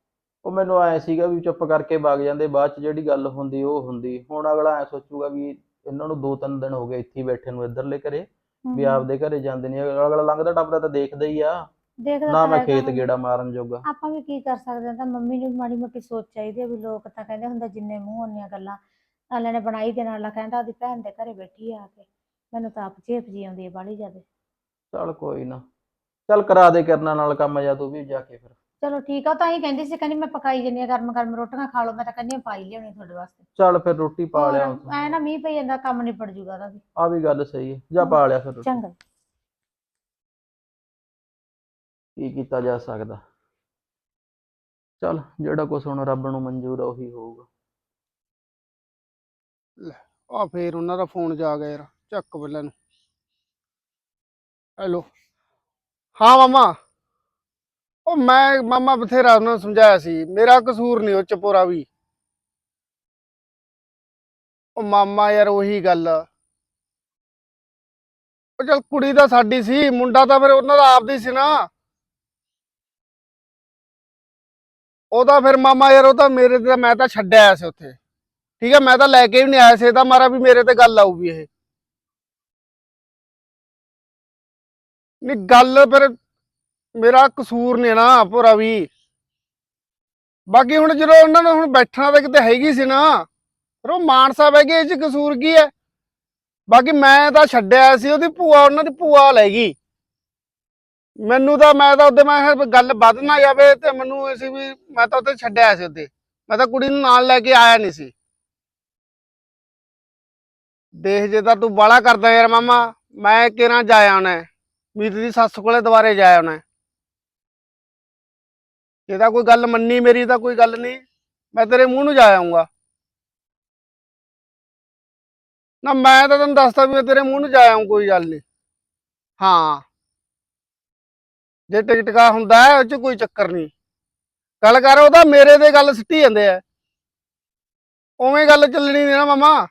ਉਹ ਮੈਨੂੰ ਐ ਸੀਗਾ ਵੀ ਚੁੱਪ ਕਰਕੇ ਵਗ ਜਾਂਦੇ ਬਾਅਦ ਚ ਜਿਹੜੀ ਗੱਲ ਹੁੰਦੀ ਉਹ ਹੁੰਦੀ। ਹੁਣ ਅਗਲਾ ਐ ਸੋਚੂਗਾ ਵੀ ਇਹਨਾਂ ਨੂੰ ਦੋ ਤਿੰਨ ਦਿਨ ਹੋ ਗਏ ਇੱਥੇ ਹੀ ਬੈਠੇ ਨੂੰ ਇੱਧਰਲੇ ਘਰੇ ਵੀ ਆਪਦੇ ਘਰੇ ਜਾਂਦੇ ਨਹੀਂ ਅਗਲਾ ਲੰਘਦਾ ਟੱਪਦਾ ਤਾਂ ਦੇਖਦਾ ਹੀ ਆ। ਦੇਖਦਾ ਨਾ ਤਾਂ ਮੈਂ ਹੈਗਾ ਖੇਤ ਹੁਣ। ਗੇੜਾ ਮਾਰਨ ਜੋਗਾ। ਆਪਾਂ ਵੀ ਕੀ ਕਰ ਸਕਦੇ ਹਾਂ ਤਾਂ ਮੰਮੀ ਨੂੰ ਮਾੜੀ ਮੋਟੀ ਸੋਚ ਚਾਹੀਦੀ ਹੈ ਵੀ ਲੋਕ ਤਾਂ ਕਹਿੰਦੇ ਹੁੰਦੇ ਜਿੰਨੇ ਮੂੰਹ ਉਹਨੀਆਂ ਗੱਲਾਂ। ਨਾਲੇ ਨੇ ਬਣਾਈ ਦੇ ਨਾਲ ਕਹਿੰਦਾ ਉਹਦੀ ਭੈਣ ਦੇ ਘਰੇ ਬੈਠੀ ਆ ਕੇ। ਮੈਨੂੰ ਤਾਂ ਆਪ ਝੇਪ ਜੀ ਆਉਂਦੀ ਹੈ ਬਾਹਲੀ ਜ਼ਿਆਦਾ। ਚੱਲ ਕੋਈ ਨਾ। ਚੱਲ ਕਰਾ ਦੇ ਕਰਨਾ ਨਾਲ ਕੰਮ ਜਾਂ ਤੂੰ ਵੀ ਜਾ ਕੇ ਫਿਰ। ਚਲੋ ਠੀਕ ਆ ਉਹ ਤਾਂ ਹੀ ਕਹਿੰਦੀ ਸੀ ਕਹਿੰਦੀ ਮੈਂ ਪਕਾਈ ਜੰਨੀ ਆ ਗਰਮ ਗਰਮ ਰੋਟੀਆਂ ਖਾ ਲਓ ਮੈਂ ਤਾਂ ਕਹਿੰਦੀ ਹਾਂ ਪਾਈ ਲਿਆਉਣੀ ਤੁਹਾਡੇ ਵਾਸਤੇ। ਚੱਲ ਫਿਰ ਰੋਟੀ ਪਾ ਲਿਆ ਹੋਰ, ਐਂ ਨਾ ਮੀਂਹ ਪਈ ਜਾਂਦਾ ਕੰਮ ਨਿਬੜ ਜੂਗਾ ਉਹਦਾ ਵੀ। ਆ ਵੀ ਗੱਲ ਸਹੀ ਹੈ ਜਾ ਪਾ ਲਿਆ ਫਿਰ ਰੋਟੀ। ਚੰਗਾ। ਕੀ ਕੀਤਾ ਜਾ ਸਕਦਾ? ਚੱਲ, ਜਿਹੜਾ ਕੁਛ ਹੁਣ ਰੱਬ ਨੂੰ ਮਨਜ਼ੂਰ ਆ ਉਹੀ ਹੋਊਗਾ। ਆ ਫੇਰ ਉਹਨਾਂ ਦਾ ਫੋਨ ਜਾ ਗਿਆ ਯਾਰ, ਚੱਕ ਪਹਿਲਾਂ ਨੂੰ। ਹੈਲੋ। ਹਾਂ ਮਾਮਾ। ਉਹ ਮੈਂ ਮਾਮਾ ਬਥੇਰਾ ਉਹਨਾਂ ਨੂੰ ਸਮਝਾਇਆ ਸੀ, ਮੇਰਾ ਕਸੂਰ ਨਹੀਂ ਉਹ ਚਪੋਰਾ ਵੀ। ਉਹ ਮਾਮਾ ਯਾਰ ਉਹੀ ਗੱਲ ਉਹ ਚਲ ਕੁੜੀ ਤਾਂ ਸਾਡੀ ਸੀ, ਮੁੰਡਾ ਤਾਂ ਫਿਰ ਉਹਨਾਂ ਦਾ ਆਪਦੀ ਸੀ ਨਾ। ਉਹਦਾ ਫਿਰ ਮਾਮਾ ਯਾਰ, ਉਹ ਤਾਂ ਮੇਰੇ ਤੇ ਮੈਂ ਤਾਂ ਛੱਡਿਆ ਆਇਆ ਸੀ ਉੱਥੇ। ਠੀਕ ਹੈ ਮੈਂ ਤਾਂ ਲੈ ਕੇ ਵੀ ਨਹੀਂ ਆਇਆ ਸੀ ਇਹਦਾ ਮਾਰਾ ਵੀ ਮੇਰੇ ਤੇ ਗੱਲ ਆਊਗੀ ਇਹ। ਨਹੀਂ, ਗੱਲ ਫਿਰ ਮੇਰਾ ਕਸੂਰ ਨੇ ਨਾ ਪੂਰਾ ਵੀ। ਬਾਕੀ ਹੁਣ ਜਦੋਂ ਉਹਨਾਂ ਨੂੰ ਹੁਣ ਬੈਠਣਾ ਤਾਂ ਕਿਤੇ ਹੈਗੀ ਸੀ ਨਾ, ਫਿਰ ਉਹ ਮਾਨਸਾ ਬਹਿ ਗਏ ਇਹ ਚ ਕਸੂਰ ਕੀ ਹੈ? ਬਾਕੀ ਮੈਂ ਤਾਂ ਛੱਡਿਆ ਸੀ, ਉਹਦੀ ਭੂਆ, ਉਹਨਾਂ ਦੀ ਭੂਆ ਲੈ ਗਈ। ਮੈਨੂੰ ਤਾਂ, ਮੈਂ ਤਾਂ ਉਹਦੇ ਮੈਂ ਕਿਹਾ ਗੱਲ ਵੱਧ ਨਾ ਜਾਵੇ ਤੇ ਮੈਨੂੰ ਇਹ ਸੀ ਵੀ ਮੈਂ ਤਾਂ ਉੱਥੇ ਛੱਡਿਆ ਸੀ ਉੱਤੇ ਮੈਂ ਤਾਂ ਕੁੜੀ ਨੂੰ ਨਾਲ ਲੈ ਕੇ ਆਇਆ ਨਹੀਂ ਸੀ। ਦੇਖ ਜੇ ਤਾਂ ਤੂੰ ਬਾਲਾ ਕਰਦਾ ਯਾਰ ਮਾਮਾ। ਮੈਂ ਕਿਹਨਾਂ ਜਾਇਆ ਆਉਣਾ ਮੀਤ ਦੀ ਸੱਸ ਕੋਲੇ ਦੁਬਾਰੇ ਜਾਇਆ ਆਉਣਾ ਹੈ। ਜੇ ਤਾਂ ਕੋਈ ਗੱਲ ਮੰਨੀ ਮੇਰੀ ਤਾਂ ਕੋਈ ਗੱਲ ਨਹੀਂ। ਮੈਂ ਤੇਰੇ ਮੂੰਹ ਨੂੰ ਜਾ ਆਉਂਗਾ ਨਾ ਮੈਂ ਤਾਂ ਤੈਨੂੰ ਦੱਸਦਾ ਵੀ ਮੈਂ ਤੇਰੇ ਮੂੰਹ ਨੂੰ ਜਾਇਆ ਕੋਈ ਗੱਲ ਨਹੀਂ। ਹਾਂ। ਜੇ ਟਿਕਟ ਕਾ ਹੁੰਦਾ ਹੈ, ਉਹ ਚ ਕੋਈ ਚੱਕਰ ਨਹੀਂ। ਗੱਲ ਕਰ ਉਹਦਾ ਮੇਰੇ ਤੇ ਗੱਲ ਸਿੱਟੀ ਜਾਂਦੇ ਆ। ਉਵੇਂ ਗੱਲ ਚੱਲਣੀ ਨਹੀਂ ਨਾ ਮਾਮਾ।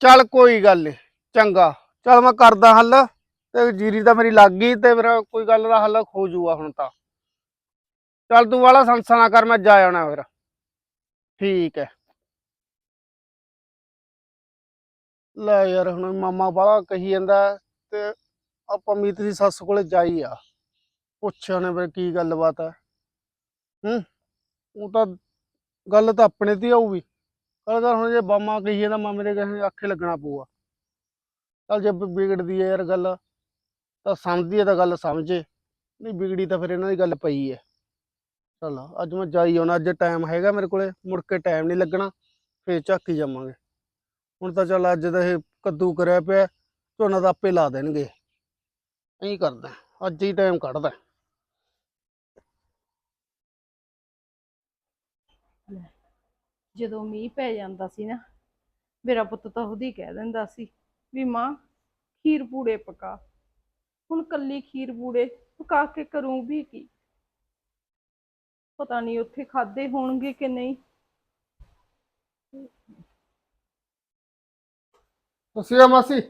ਚੱਲ ਕੋਈ ਗੱਲ ਨਹੀਂ ਚੰਗਾ। ਚੱਲ ਮੈਂ ਕਰਦਾ ਹੱਲ, ਤੇ ਜੀਰੀ ਤਾਂ ਮੇਰੀ ਲੱਗ ਗਈ, ਤੇ ਫਿਰ ਕੋਈ ਗੱਲ ਦਾ ਹੱਲ ਹੋ ਜਾਊਗਾ ਹੁਣ ਤਾਂ। ਚੱਲ ਤੂੰ ਵਾਲਾ ਸੰਸਾ ਕਰ, ਮੈਂ ਜਾ ਆਉਣਾ ਫਿਰ। ਠੀਕ ਹੈ। ਲੈ ਯਾਰ, ਹੁਣ ਮਾਮਾ ਬਾਲਾ ਕਹੀ ਜਾਂਦਾ ਤੇ ਆਪਾਂ ਮੀਤ ਦੀ ਸੱਸ ਕੋਲੇ ਜਾਈ ਆ। ਪੁੱਛਿਆ ਨੇ ਫਿਰ ਕੀ ਗੱਲਬਾਤ ਹੈ ਹੂੰ, ਉਹ ਤਾਂ ਗੱਲ ਤਾਂ ਆਪਣੇ ਤੇ ਆਊਗੀ। ਕੱਲ ਤਾਂ ਹੁਣ ਜੇ ਬਾਮਾ ਕਹੀਏ ਤਾਂ ਮਾਮੇ ਦੇ ਕਹੇ ਆਖੇ ਲੱਗਣਾ ਪਊਗਾ। ਚੱਲ ਜੇ ਵਿਗੜਦੀ ਹੈ ਯਾਰ ਗੱਲ, ਤਾਂ ਸਮਝਦੀ ਹੈ ਤਾਂ ਗੱਲ ਸਮਝੇ। ਨਹੀਂ ਵਿਗੜੀ ਤਾਂ ਫਿਰ ਇਹਨਾਂ ਦੀ ਗੱਲ ਪਈ ਹੈ ਚੱਲ ਅੱਜ ਮੈਂ ਜਾਈ ਆਉਣਾ, ਅੱਜ ਟਾਈਮ ਹੈਗਾ ਮੇਰੇ ਕੋਲੇ, ਮੁੜ ਕੇ ਟਾਈਮ ਨਹੀਂ ਲੱਗਣਾ, ਫੇਰ ਝਾਕੀ ਜਾਵਾਂਗੇ। ਹੁਣ ਤਾਂ ਚੱਲ ਅੱਜ ਦਾ ਇਹ ਕੱਦੂ ਕਰਿਆ ਪਿਆ, ਝੋਨਾ ਤਾਂ ਆਪੇ ਲਾ ਦੇਣਗੇ। ਐਂ ਕਰਦਾ ਅੱਜ ਹੀ ਟਾਈਮ ਕੱਢਦਾ। ਜਦੋਂ ਮੀਂਹ ਪੈ ਜਾਂਦਾ ਸੀ ਨਾ ਮੇਰਾ ਪੁੱਤ ਤਾਂ ਉਹਦੀ ਕਹਿ ਦਿੰਦਾ ਸੀ ਵੀ ਮਾਂ ਖੀਰ ਪੂੜੇ ਪਕਾ। ਹੁਣ ਕੱਲੀ ਖੀਰ ਪੂੜੇ ਪਕਾ ਕੇ ਕਰੂੰ ਵੀ ਕੀ? ਪਤਾ ਨਹੀਂ ਉੱਥੇ ਖਾਦੇ ਹੋਣਗੇ ਕਿ ਨਹੀਂ। ਤੁਸੀਂ ਆ ਮਾਸੀ।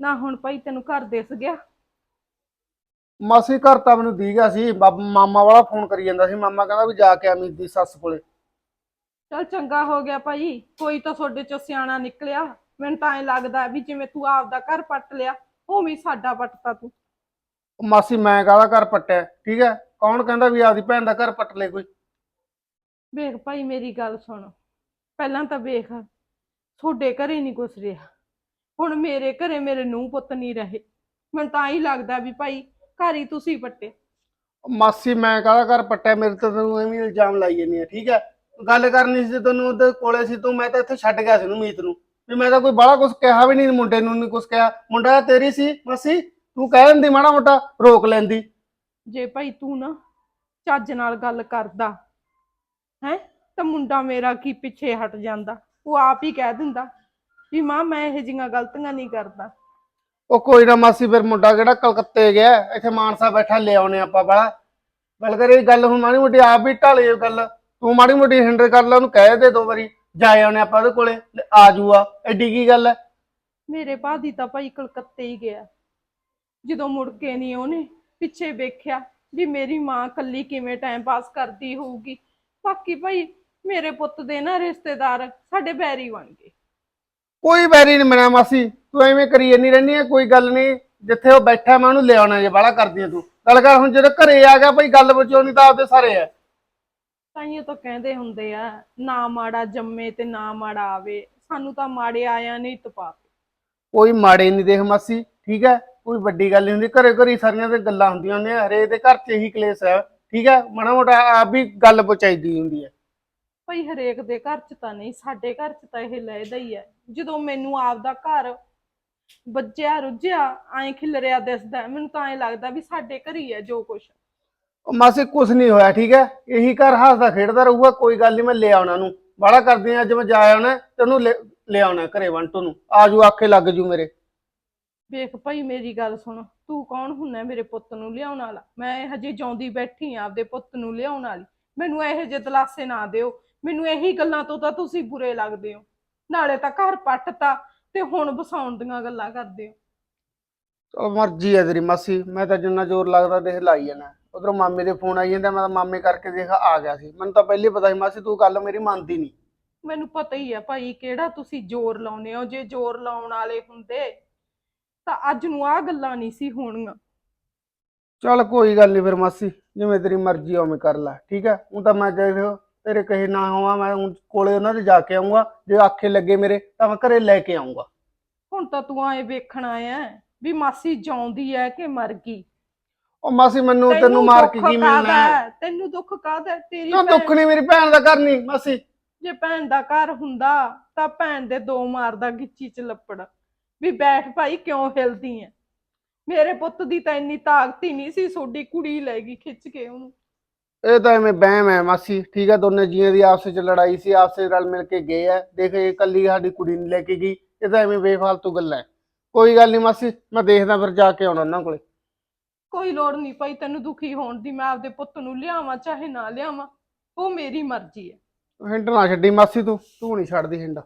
ਨਾ ਹੁਣ ਭਾਈ ਤੈਨੂੰ ਘਰ ਦਿਸ ਗਿਆ। ਮਾਸੀ ਘਰ ਤਾਂ ਮੈਨੂੰ ਦੀ ਗਿਆ ਸੀ ਬਾਬ- ਮਾਮਾ ਵਾਲਾ ਫੋਨ ਕਰੀ ਜਾਂਦਾ ਸੀ ਮਾਮਾ ਕਹਿੰਦਾ ਵੀ ਜਾ ਕੇ ਅਮੀਤ ਦੀ ਸੱਸ ਕੋਲੇ। ਚਲ ਚੰਗਾ ਹੋ ਗਿਆ ਭਾਈ ਕੋਈ ਤਾਂ ਤੁਹਾਡੇ ਚੋਂ ਸਿਆਣਾ ਨਿਕਲਿਆ। ਮੈਨੂੰ ਤਾਂ ਐ ਲੱਗਦਾ ਵੀ ਜਿਵੇਂ ਤੂੰ ਆਪਦਾ ਘਰ ਪੱਟ ਲਿਆ ਉਵੇਂ ਹੀ ਸਾਡਾ ਪੱਟਤਾ ਤੂੰ। ਉਹ ਮਾਸੀ ਮੈਂ ਕਾਹਦਾ ਘਰ ਪੱਟਿਆ ਠੀਕ ਹੈ? ਕੌਣ ਕਹਿੰਦਾ ਵੀ ਆਪਦੀ ਭੈਣ ਦਾ ਘਰ ਪੱਟ ਲੈ ਕੋਈ? ਵੇਖ ਭਾਈ ਮੇਰੀ ਗੱਲ ਸੁਣ ਪਹਿਲਾਂ ਤਾਂ ਵੇਖ ਤੁਹਾਡੇ ਘਰੇ ਨਹੀਂ ਕੁਛ ਰਿਹਾ। ਹੁਣ ਮੇਰੇ ਘਰੇ ਮੇਰੇ ਨੂੰਹ ਪੁੱਤ ਨਹੀਂ ਰਹੇ। ਮੈਨੂੰ ਤਾਂ ਹੀ ਲੱਗਦਾ ਵੀ ਭਾਈ ਘਰ ਹੀ ਤੁਸੀਂ ਪੱਟੇ। ਮਾਸੀ ਮੈਂ ਕਾਹਦਾ ਘਰ ਪੱਟਿਆ? ਮੇਰੇ ਤੇ ਤੈਨੂੰ ਐਵੇਂ ਇਲਜ਼ਾਮ ਲਾਈ ਜਾਂਦੀ ਹੈ ਠੀਕ ਹੈ? ਗੱਲ ਕਰਨੀ ਸੀ ਤੈਨੂੰ ਉਹਦੇ ਕੋਲੇ ਸੀ ਤੂੰ ਮੈਂ ਤਾਂ ਇੱਥੇ ਛੱਡ ਗਿਆ ਸੀ ਉਹਨੂੰ ਮੀਤ ਨੂੰ। ਵੀ ਮੈਂ ਤਾਂ ਕੋਈ ਬਾਹਲਾ ਕੁਝ ਕਿਹਾ ਵੀ ਨਹੀਂ ਮੁੰਡੇ ਨੂੰ ਨਹੀਂ ਕੁਝ ਕਿਹਾ। ਮੁੰਡਾ ਤੇਰੀ ਸੀ ਮਾਸੀ। ਤੂੰ ਕਹਿ ਦਿੰਦੀ ਮਾੜਾ ਮੋਟਾ ਰੋਕ ਲੈਂਦੀ। ਜੇ ਭਾਈ ਤੂੰ ਨਾ ਚੱਜ ਨਾਲ ਗੱਲ ਕਰਦਾ ਹੈ ਤਾਂ ਮੁੰਡਾ ਮੇਰਾ ਕੀ ਪਿੱਛੇ ਹਟ ਜਾਂਦਾ? ਉਹ ਆਪ ਹੀ ਕਹਿ ਦਿੰਦਾ। ਵੀ ਮਾਂ ਮੈਂ ਇਹੋ ਜਿਹੀਆਂ ਗਲਤੀਆਂ ਨਹੀਂ ਕਰਦਾ। ਉਹ ਕੋਈ ਨਾ ਮਾਸੀ ਫਿਰ ਮੁੰਡਾ ਕਿਹੜਾ ਕਲਕੱਤੇ ਗਿਆ? ਇੱਥੇ ਮਾਨਸਾ ਬੈਠਾ ਲੈ ਆਉਨੇ ਆਪਾਂ ਬਾਲਾ ਗੱਲ ਕਰ ਗੱਲ ਹੁਣ ਮਾੜੀ ਮੋਟੀ ਆਪ ਵੀ ਢਾਲੇ ਗੱਲ। ਤੂੰ ਮਾੜੀ ਮੋਟੀ ਹੈਂਡਲ ਕਰ ਲੈ ਉਹਨੂੰ ਕਹਿ ਦੇ ਦੋ ਵਾਰੀ। ਜਾ ਆਉਨੇ ਆਪਾਂ ਉਹਦੇ ਕੋਲੇ ਲੈ ਆ ਜੂਆ। ਐਡੀ ਕੀ ਗੱਲ ਹੈ ਮੇਰੇ ਭਾਦੀ ਤਾਂ ਭਾਈ ਕਲਕੱਤੇ ਹੀ ਗਿਆ। ਜਦੋਂ ਮੁੜ ਕੇ ਨਹੀਂ ਉਹਨੇ ਪਿੱਛੇ ਵੇਖਿਆ ਵੀ ਮੇਰੀ ਮਾਂ ਕੱਲੀ ਕਿਵੇਂ ਟਾਈਮ ਪਾਸ ਕਰਦੀ ਹੋਊਗੀ। ਬਾਕੀ ਭਾਈ ਮੇਰੇ ਪੁੱਤ ਦੇ ਨਾ ਰਿਸ਼ਤੇਦਾਰ ਸਾਡੇ ਬੈਰੀ ਬਣ ਗਏ। ਕੋਈ ਬੈਰੀ ਨਹੀਂ ਮਨਾ ਮਾਸੀ ਤੂੰ ਐਵੇਂ ਕਰੀ ਨਹੀਂ ਰਹਿੰਦੀ ਹੈ ਕੋਈ ਗੱਲ ਨਹੀਂ ਜਿੱਥੇ ਉਹ ਬੈਠਾ ਮੈਂ ਉਹਨੂੰ ਲਿਆਉਣਾ ਜੇ ਬਾਲਾ ਕਰਦੀ ਹੈ ਤੂੰ। ਗੱਲ ਕਰ ਹੁਣ ਜਦੋਂ ਘਰੇ ਆ ਗਿਆ ਭਾਈ ਗੱਲ ਬਚਾਉਣੀ ਤਾਂ ਆਪਦੇ ਸਾਰੇ ਹੈ ਤਾਈਓ ਤਾਂ ਕਹਿੰਦੇ ਹੁੰਦੇ ਆ ਨਾ ਮਾੜਾ ਜੰਮੇ ਤੇ ਨਾ ਮਾੜਾ ਆਵੇ ਸਾਨੂੰ ਤਾਂ ਮਾੜੇ ਆਇਆਂ ਨੇ ਤਪਾ ਕੋਈ ਮਾੜੇ ਨਹੀਂ ਦੇਖ ਮਾਸੀ ਠੀਕ ਹੈ ਕੋਈ ਵੱਡੀ ਗੱਲ ਨਹੀਂ ਹੁੰਦੀ ਘਰੇ ਘਰੇ ਸਾਰੀਆਂ ਤੇ ਗੱਲਾਂ ਹੁੰਦੀਆਂ ਨੇ ਹਰੇ ਦੇ ਘਰ 'ਚ ਇਹੀ ਕਲੇਸ਼ ਹੈ ਠੀਕ ਹੈ ਮਾੜਾ ਮੋਟਾ ਆਪ ਵੀ ਗੱਲ ਪਹੁੰਚਾਈਦੀ ਹੁੰਦੀ ਹੈ ਭਈ ਹਰੇਕ ਦੇ ਘਰ 'ਚ ਤਾਂ ਨਹੀਂ ਸਾਡੇ ਘਰ 'ਚ ਤਾਂ ਇਹ ਲੈਦਾ ਹੀ ਹੈ ਜਦੋਂ ਮੈਨੂੰ ਆਪਦਾ ਘਰ ਵੱਜਿਆ ਰੁੱਝਿਆ ਐਂ ਖਿਲਰਿਆ ਦਿਸਦਾ ਹੈ, ਮੈਨੂੰ ਤਾਂ ਐਂ ਲੱਗਦਾ ਵੀ ਸਾਡੇ ਘਰ ਹੀ ਹੈ ਜੋ ਕੁਛ। ਉਹ ਮਾਸੀ ਕੁਝ ਨਹੀਂ ਹੋਇਆ ਠੀਕ ਹੈ ਇਹੀ ਘਰ ਹੱਸਦਾ ਖੇਡਦਾ ਰਹੂਗਾ ਕੋਈ ਗੱਲ ਨਹੀਂ ਮੈਂ ਲੈ ਆਉਣਾ ਨੂੰ ਬਾਹਲਾ ਕਰਦੀ ਆ ਅੱਜ ਮੈਂ ਜਾ ਆਉਣਾ ਤੈਨੂੰ ਲੈ ਲੈ ਆਉਣਾ ਘਰੇ ਵੰਟੂ ਨੂੰ ਆਜੂ ਆਖੇ ਲੱਗ ਜੂ ਮੇਰੇ। ਵੇਖ ਭਾਈ ਮੇਰੀ ਗੱਲ ਸੁਣ। ਤੂੰ ਕੌਣ ਹੁੰਨਾ ਮੇਰੇ ਪੁੱਤ ਨੂੰ ਲਿਆਉਣ ਵਾਲਾ? ਮੈਂ ਹਜੇ ਜਿਉਂਦੀ ਬੈਠੀ ਆ ਆਪਦੇ ਪੁੱਤ ਨੂੰ ਲਿਆਉਣ ਵਾਲੀ। ਮੈਨੂੰ ਇਹੋ ਜਿਹੇ ਦਲਾਸੇ ਨਾ ਦਿਓ। ਮੈਨੂੰ ਇਹੀ ਗੱਲਾਂ ਤੋਂ ਤਾਂ ਤੁਸੀਂ ਬੁਰੇ ਲੱਗਦੇ ਹੋ। ਨਾਲੇ ਤਾਂ ਘਰ ਪੱਟਤਾ ਤੇ ਹੁਣ ਵਸਾਉਣ ਦੀਆਂ ਗੱਲਾਂ ਕਰਦੇ ਹੋ। ਚਲੋ ਮਰਜ਼ੀ ਹੈ ਤੇਰੀ ਮਾਸੀ ਮੈਂ ਤਾਂ ਜਿੰਨਾ ਜ਼ੋਰ ਲੱਗਦਾ ਦੇਖ ਲਾਈ ਜਾਣਾ ਉਧਰੋਂ ਮਾਮੇ ਦੇ ਫੋਨ ਆਈ ਜਾਂਦਾ ਮੈਂ ਤਾਂ ਮਾਮੇ ਕਰਕੇ ਦੇਖ ਆ ਗਿਆ ਸੀ। ਮੈਨੂੰ ਤਾਂ ਪਹਿਲੇ ਪਤਾ ਸੀ ਮਾਸੀ ਤੂੰ ਗੱਲ ਮੇਰੀ ਮੰਨਦੀ ਨਹੀਂ ਮੈਨੂੰ ਪਤਾ ਹੀ ਹੈ ਭਾਈ ਕਿਹੜਾ ਤੁਸੀਂ ਜ਼ੋਰ ਲਾਉਨੇ ਹੋ। ਜੇ ਜ਼ੋਰ ਲਾਉਣ ਵਾਲੇ ਹੁੰਦੇ ਤਾਂ ਅੱਜ ਨੂੰ ਆ ਗੱਲਾਂ ਨਹੀਂ ਸੀ ਹੋਣੀਆਂ। ਚਲ ਕੋਈ ਗੱਲ ਨਹੀਂ ਫਿਰ ਮਾਸੀ ਜਿਵੇਂ ਤੇਰੀ ਮਰਜ਼ੀ ਆ ਉਵੇਂ ਕਰ ਲੈ ਠੀਕ ਹੈ ਹੁਣ ਤਾਂ ਮੈਂ ਦੇਖ ਤੇਰੇ ਕਹੇ ਨਾ ਹੋਵਾਂ ਮੈਂ ਹੁਣ ਕੋਲੇ ਉਹਨਾਂ ਦੇ ਜਾ ਕੇ ਆਉਂਗਾ ਜੇ ਆਖੇ ਲੱਗੇ ਮੇਰੇ ਤਾਂ ਮੈਂ ਘਰੇ ਲੈ ਕੇ ਆਉਂਗਾ ਹੁਣ ਤਾਂ ਤੂੰ ਐ ਵੇਖਣ ਆਇਆ ਹੈ ਵੀ ਮਾਸੀ ਜਿਉਂਦੀ ਹੈ ਕਿ ਮਰ ਗਈ ਉਹ ਮਾਸੀ ਮੈਨੂੰ ਤੈਨੂੰ ਮਾਰ ਕੇ ਦੁੱਖ ਕੀ ਮਿਲਣਾ ਕਾਹਦਾ ਹੈ? ਹੈ? ਤੈਨੂੰ ਦੁੱਖ ਕਾਹਦਾ ਹੈ? ਤੇਰੀ ਕਿਉਂ ਦੁੱਖ ਭੈਣ- ਨਹੀਂ ਮੇਰੀ ਭੈਣ ਦਾ ਘਰ ਨਹੀਂ ਮਾਸੀ ਜੇ ਭੈਣ ਦਾ ਘਰ ਹੁੰਦਾ ਤਾਂ ਭੈਣ ਦੇ ਦੋ ਮਾਰਦਾ ਗਿੱਚੀ ਚ ਲੱਪੜ ਵੀ ਬੈਠ ਭਾਈ ਕਿਉਂ ਹਿਲਦੀ ਐ ਮੇਰੇ ਪੁੱਤ ਦੀ ਤਾਂ ਇੰਨੀ ਤਾਕਤ ਹੀ ਨਹੀਂ ਸੀ ਸੋਡੀ ਕੁੜੀ ਲੈ ਗਈ ਖਿੱਚ ਕੇ ਉਹਨੂੰ ਇਹ ਤਾਂ ਐਵੇਂ ਬਹਿਮ ਹੈ ਮਾਸੀ ਠੀਕ ਹੈ ਦੋਨੇ ਜੀਆਂ ਦੀ ਆਪਸ ਵਿੱਚ ਲੜਾਈ ਸੀ ਆਪਸ ਵਿੱਚ ਰਲ ਮਿਲ ਕੇ ਗਏ ਆ ਦੇਖ ਇਹ ਇਕੱਲੀ ਸਾਡੀ ਕੁੜੀ ਨਹੀਂ ਲੈ ਕੇ ਗਈ ਇਹ ਤਾਂ ਐਵੇਂ ਬੇਫਾਲਤੂ ਗੱਲਾਂ ਹੈ। ਕੋਈ ਗੱਲ ਨਹੀਂ ਮਾਸੀ ਮੈਂ ਦੇਖਦਾ ਫਿਰ ਜਾ ਕੇ ਆਉਣਾ ਉਹਨਾਂ ਕੋਲੇ। ਕੋਈ ਲੋੜ ਨਹੀਂ ਭਾਈ ਤੈਨੂੰ ਦੁਖੀ ਹੋਣ ਦੀ ਮੈਂ ਆਪਦੇ ਪੁੱਤ ਨੂੰ ਲਿਆਵਾਂ ਚਾਹੇ ਨਾ ਲਿਆਵਾਂ ਉਹ ਮੇਰੀ ਮਰਜ਼ੀ ਹੈ। ਹਿੰਡ ਨਾ ਛੱਡੀ ਮਾਸੀ ਤੂੰ ਤੂੰ ਨਹੀਂ ਛੱਡਦੀ ਹਿੰਡ।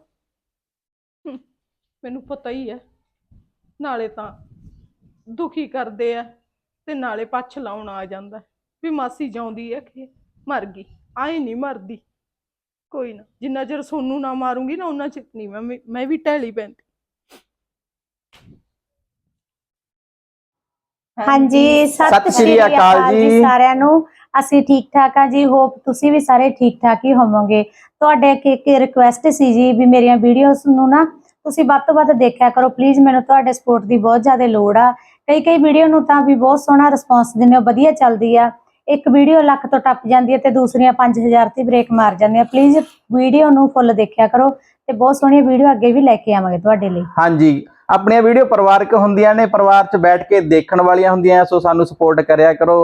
ਮੈਨੂੰ ਪਤਾ ਹੀ ਹੈ ਨਾਲੇ ਤਾਂ ਦੁਖੀ ਕਰਦੇ ਆ ਤੇ ਨਾਲੇ ਪੱਛ ਲਾਉਣ ਆ ਜਾਂਦਾ ਹੈ। ਵੀ ਮਾਸੀ ਜਾਉਂਦੀ ਹੈ ਕਿ ਮਰ ਗਈ ਆਏ ਨਹੀਂ ਮਰਦੀ। ਕੋਈ ਨਾ ਜਿੰਨਾ ਚਿਰ ਸੋਨੂੰ ਨਾ ਮਾਰੂੰਗੀ ਨਾ ਉਹਨਾਂ ਚਿਰ ਨਹੀਂ ਮੈਂ ਮੈਂ ਵੀ ਢਹਿਲੀ ਪੈਂਦੀ। ਹਾਂਜੀ ਸਤਿ ਸ਼੍ਰੀ ਅਕਾਲ ਜੀ। ਜੀ। ਸਾਰਿਆਂ ਨੂੰ। ਅਸੀਂ ਠੀਕ ਠਾਕ ਆ ਜੀ ਹੋਪ ਤੁਸੀਂ ਵੀ ਸਾਰੇ ਠੀਕ ਠਾਕ ਹੀ ਹੋਵੋਗੇ। ਤੁਹਾਡੇ ਇੱਕ ਇੱਕ ਰਿਕੁਐਸਟ ਸੀ ਜੀ ਵੀ ਮੇਰੀਆਂ ਵੀਡੀਓਜ਼ ਨੂੰ ਨਾ ਤੁਸੀਂ ਵੱਧ ਤੋਂ ਵੱਧ ਦੇਖਿਆ ਕਰੋ। ਪਲੀਜ਼ ਮੈਨੂੰ ਤੁਹਾਡੇ ਸਪੋਰਟ ਦੀ ਬਹੁਤ ਜ਼ਿਆਦਾ ਲੋੜ ਆ। ਕਈ ਕਈ ਵੀਡੀਓ ਨੂੰ ਤਾਂ ਵੀ ਬਹੁਤ ਸੋਹਣਾ ਰਿਸਪੌਂਸ ਦਿੰਦੇ ਹੋ ਵਧੀਆ ਚੱਲਦੀ ਆ। ਇੱਕ ਵੀਡੀਓ ਲੱਖ ਤੋਂ ਟੱਪ ਜਾਂਦੀ ਹੈ ਤੇ ਦੂਸਰੀਆਂ 5000 ਤੇ ਬ੍ਰੇਕ ਮਾਰ ਜਾਂਦੀਆਂ ਪਲੀਜ਼ ਵੀਡੀਓ ਨੂੰ ਫੁੱਲ ਦੇਖਿਆ ਕਰੋ ਤੇ ਬਹੁਤ ਸੋਹਣੀਆਂ ਵੀਡੀਓ ਅੱਗੇ ਵੀ ਲੈ ਕੇ ਆਵਾਂਗੇ ਤੁਹਾਡੇ ਲਈ। ਹਾਂਜੀ ਆਪਣੀਆਂ ਵੀਡੀਓ ਪਰਿਵਾਰਕ ਹੁੰਦੀਆਂ ਨੇ ਪਰਿਵਾਰ 'ਚ ਬੈਠ ਕੇ ਦੇਖਣ ਵਾਲੀਆਂ ਹੁੰਦੀਆਂ ਸੋ ਸਾਨੂੰ ਸਪੋਰਟ ਕਰਿਆ ਕਰੋ।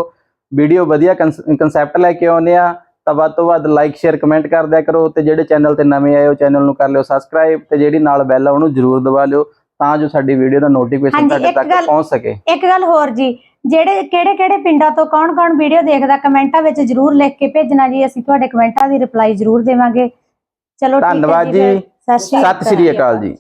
ਵੀਡੀਓ ਵਧੀਆ ਕਨਸੈਪਟ ਲੈ ਕੇ ਆਉਂਦੇ ਆ ਤਾਂ ਵੱਧ ਤੋਂ ਵੱਧ ਲਾਈਕ ਸ਼ੇਅਰ ਕਮੈਂਟ ਕਰ ਦਿਆ ਕਰੋ ਤੇ ਜਿਹੜੇ ਚੈਨਲ ਤੇ ਨਵੇਂ ਆਏ ਹੋ ਚੈਨਲ ਨੂੰ ਕਰ ਲਿਓ ਸਬਸਕ੍ਰਾਈਬ ਤੇ ਜਿਹੜੀ ਨਾਲ ਬੈਲ ਆ ਉਹਨੂੰ ਜ਼ਰੂਰ ਦਬਾ ਲਿਓ ਤਾਂ ਜੋ ਸਾਡੀ ਵੀਡੀਓ ਦਾ ਨੋਟੀਫਿਕੇਸ਼ਨ ਤੁਹਾਡੇ ਤੱਕ ਪਹੁੰਚ ਸਕੇ। ਇੱਕ ਗੱਲ ਹੋਰ ਜੀ ਜਿਹੜੇ ਕਿਹੜੇ ਕਿਹੜੇ ਪਿੰਡਾਂ ਤੋਂ ਕੌਣ ਕੌਣ ਵੀਡੀਓ ਦੇਖਦਾ ਕਮੈਂਟਾਂ ਵਿੱਚ ਜਰੂਰ ਲਿਖ ਕੇ ਭੇਜਣਾ ਜੀ ਅਸੀਂ ਤੁਹਾਡੇ ਕਮੈਂਟਾਂ ਦੀ ਰਿਪਲਾਈ ਜਰੂਰ ਦੇਵਾਂਗੇ ਚਲੋ ਠੀਕ ਹੈ ਧੰਨਵਾਦ। ਜੀ। ਸਤਿ ਸ਼੍ਰੀ ਅਕਾਲ ਜੀ